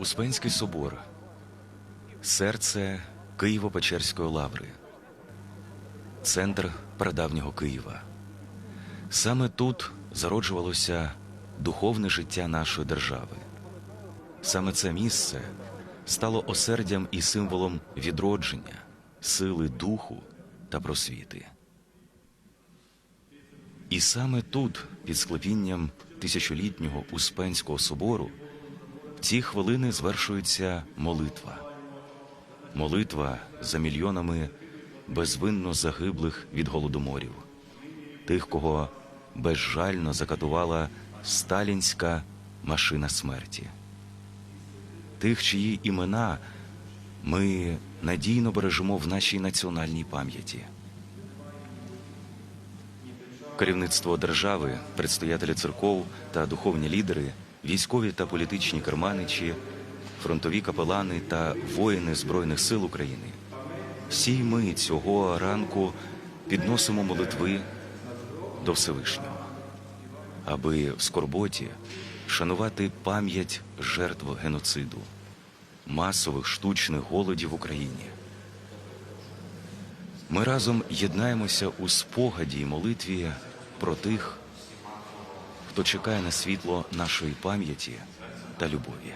Успенський собор, серце Києво-Печерської лаври, центр прадавнього Києва. Саме тут зароджувалося духовне життя нашої держави. Саме це місце стало осердям і символом відродження, сили духу та просвіти. І саме тут, під склепінням тисячолітнього Успенського собору, ці хвилини звершується молитва. Молитва за мільйонами безвинно загиблих від голодоморів, тих, кого безжально закатувала сталінська машина смерті, тих, чиї імена ми надійно бережемо в нашій національній пам'яті. Керівництво держави, предстоятелі церков та духовні лідери, військові та політичні керманичі, фронтові капелани та воїни Збройних сил України. Всі ми цього ранку підносимо молитви до Всевишнього, аби в скорботі шанувати пам'ять жертв геноциду, масових штучних голодів в Україні. Ми разом єднаємося у спогаді й молитві про тих, хто чекає на світло нашої пам'яті та любові.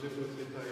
Monsieur le Secrétaire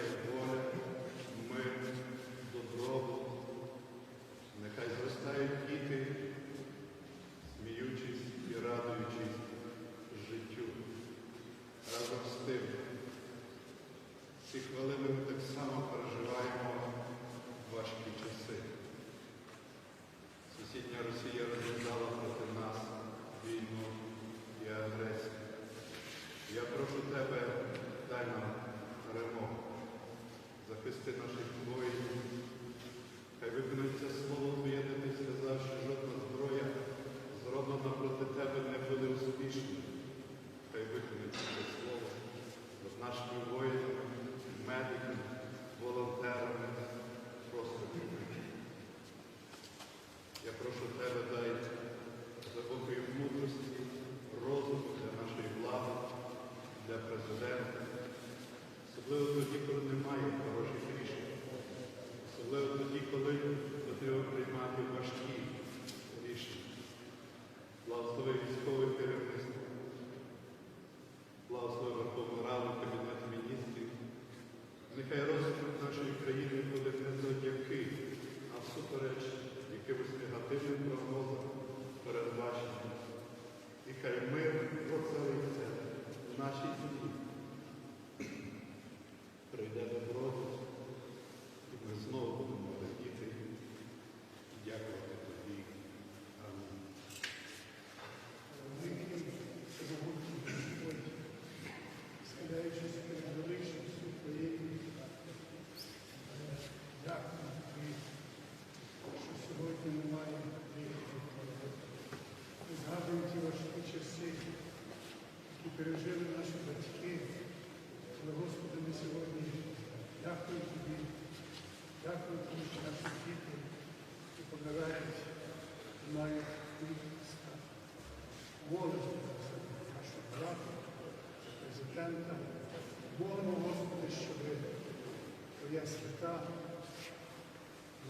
Твоя свята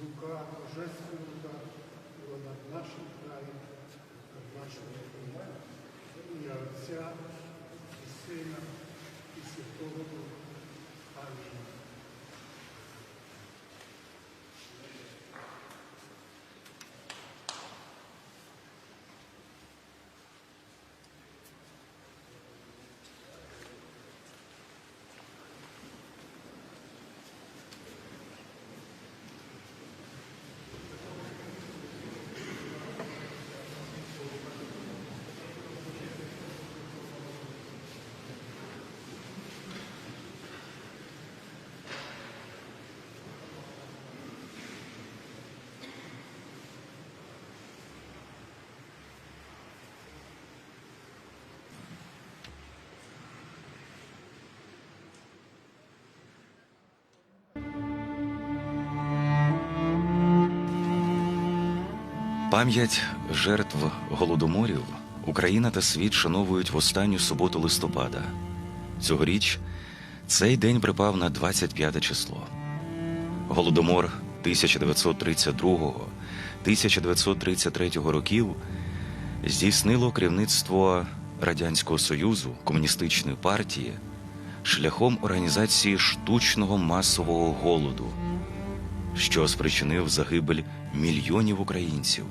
рука, божественна рука, була над нашим краєм, над нашою країною. Ім'я Отця і Сина і Святого Духа. Амінь. Пам'ять жертв голодоморів Україна та світ шановують в останню суботу листопада. Цьогоріч цей день припав на 25 число. Голодомор 1932-1933 років здійснило керівництво Радянського Союзу Комуністичної партії шляхом організації штучного масового голоду що спричинив загибель мільйонів українців.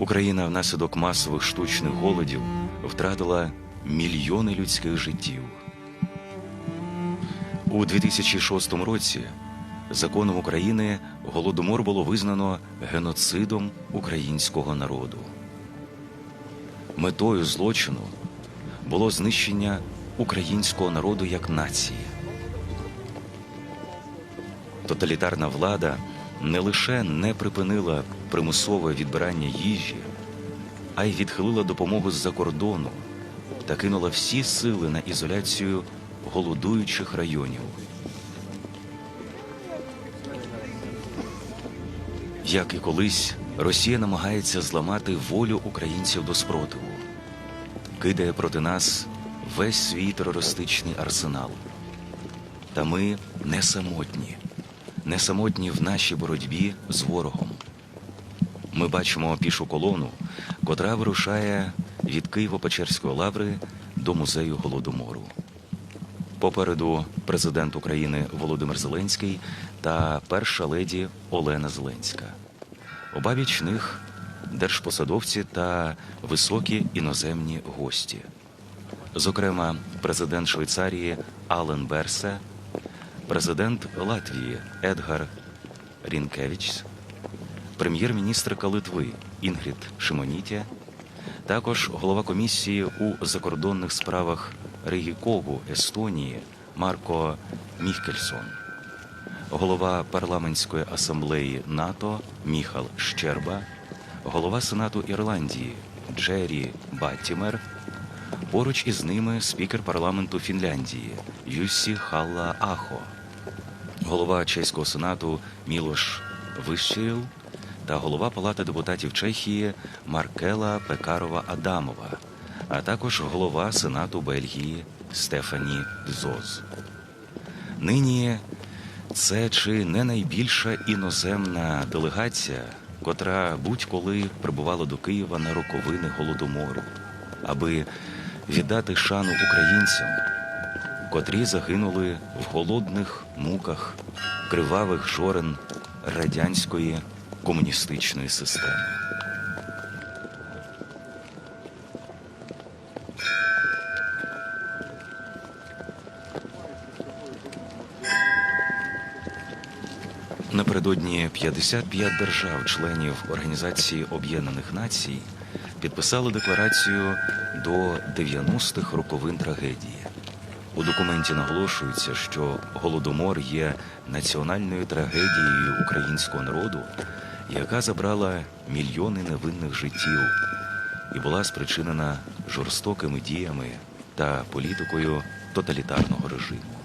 Україна внаслідок масових штучних голодів втратила мільйони людських життів. У 2006 році законом України голодомор було визнано геноцидом українського народу. Метою злочину було знищення українського народу як нації. Тоталітарна влада не лише не припинила примусове відбирання їжі, а й відхилила допомогу з-за кордону та кинула всі сили на ізоляцію голодуючих районів. Як і колись, Росія намагається зламати волю українців до спротиву, кидає проти нас весь свій терористичний арсенал. Та ми не самотні не самотні в нашій боротьбі з ворогом. Ми бачимо пішу колону, котра вирушає від Києво-Печерської лаври до музею Голодомору. Попереду президент України Володимир Зеленський та перша леді Олена Зеленська. Обабіч них держпосадовці та високі іноземні гості. Зокрема, президент Швейцарії Ален Берсе президент Латвії Едгар Рінкевич, прем'єр-міністрка Литви Інгрід Шимонітя, також голова комісії у закордонних справах Регікову Естонії Марко Міхкельсон, голова парламентської асамблеї НАТО Міхал Щерба, голова Сенату Ірландії Джері Баттімер. Поруч із ними спікер парламенту Фінляндії Юссі Халла Ахо, голова чеського сенату Мілош Вищирил та голова Палати депутатів Чехії Маркела Пекарова Адамова, а також голова Сенату Бельгії Стефані Зоз. Нині це чи не найбільша іноземна делегація, котра будь-коли прибувала до Києва на роковини голодомору, аби віддати шану українцям, котрі загинули в голодних муках кривавих жорен радянської комуністичної системи. Напередодні 55 держав-членів Організації Об'єднаних Націй підписали декларацію до 90-х роковин трагедії. У документі наголошується, що голодомор є національною трагедією українського народу, яка забрала мільйони невинних життів і була спричинена жорстокими діями та політикою тоталітарного режиму.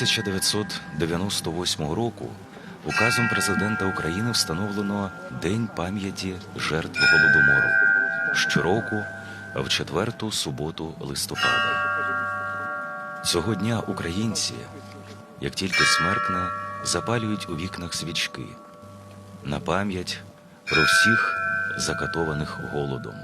1998 року указом президента України встановлено День пам'яті жертв голодомору щороку в четверту суботу листопада. Цього дня українці, як тільки смеркне, запалюють у вікнах свічки на пам'ять про всіх закатованих голодом.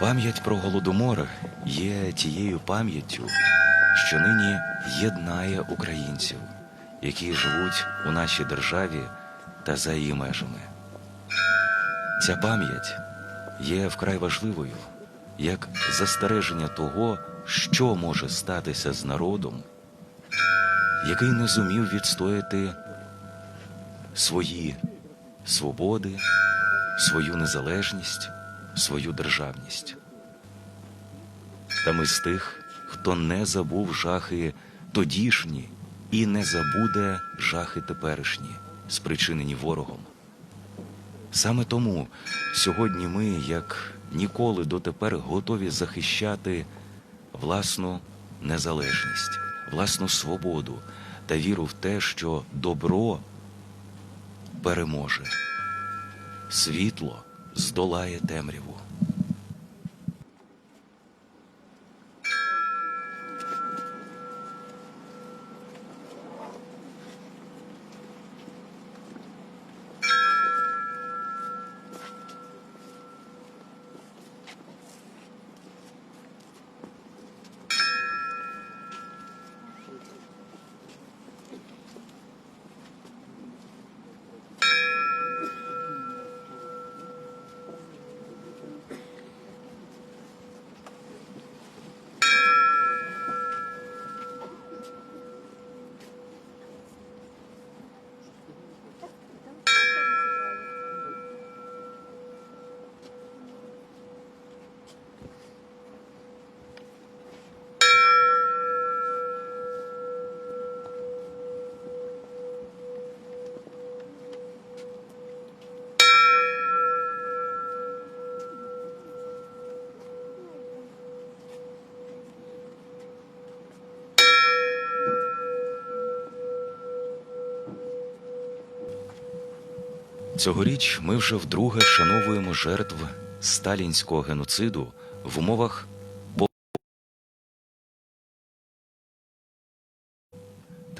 Пам'ять про голодомор є тією пам'яттю, що нині єднає українців, які живуть у нашій державі та за її межами. Ця пам'ять є вкрай важливою як застереження того, що може статися з народом, який не зумів відстояти свої свободи, свою незалежність, свою державність. Та ми з тих, хто не забув жахи тодішні і не забуде жахи теперішні, спричинені ворогом. Саме тому сьогодні ми, як ніколи дотепер, готові захищати власну незалежність, власну свободу та віру в те, що добро переможе, світло здолає темряву. Цьогоріч ми вже вдруге вшановуємо жертв сталінського геноциду в умовах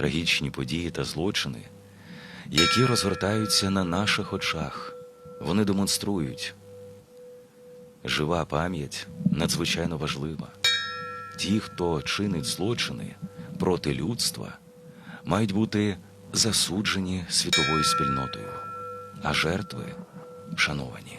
трагічні події та злочини, які розгортаються на наших очах. Вони демонструють. Жива пам'ять надзвичайно важлива. Ті, хто чинить злочини проти людства, мають бути засуджені світовою спільнотою, а жертви шановані.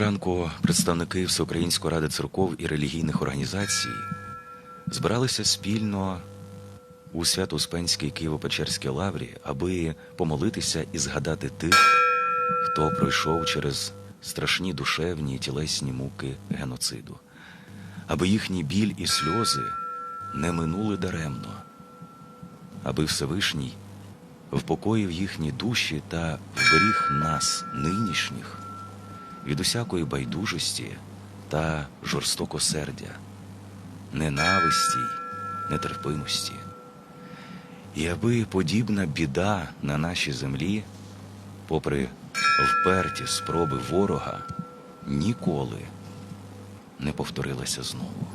Зранку представники Всеукраїнської ради церков і релігійних організацій збиралися спільно у Свято-Успенській Києво-Печерській лаврі, аби помолитися і згадати тих, хто пройшов через страшні душевні і тілесні муки геноциду, аби їхній біль і сльози не минули даремно, аби Всевишній впокоїв їхні душі та вберіг нас, нинішніх, від усякої байдужості та жорстокосердя, ненависті, нетерпимості. І аби подібна біда на нашій землі, попри вперті спроби ворога, ніколи не повторилася знову.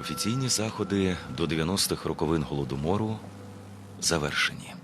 Офіційні заходи до 90-х роковин голодомору завершені.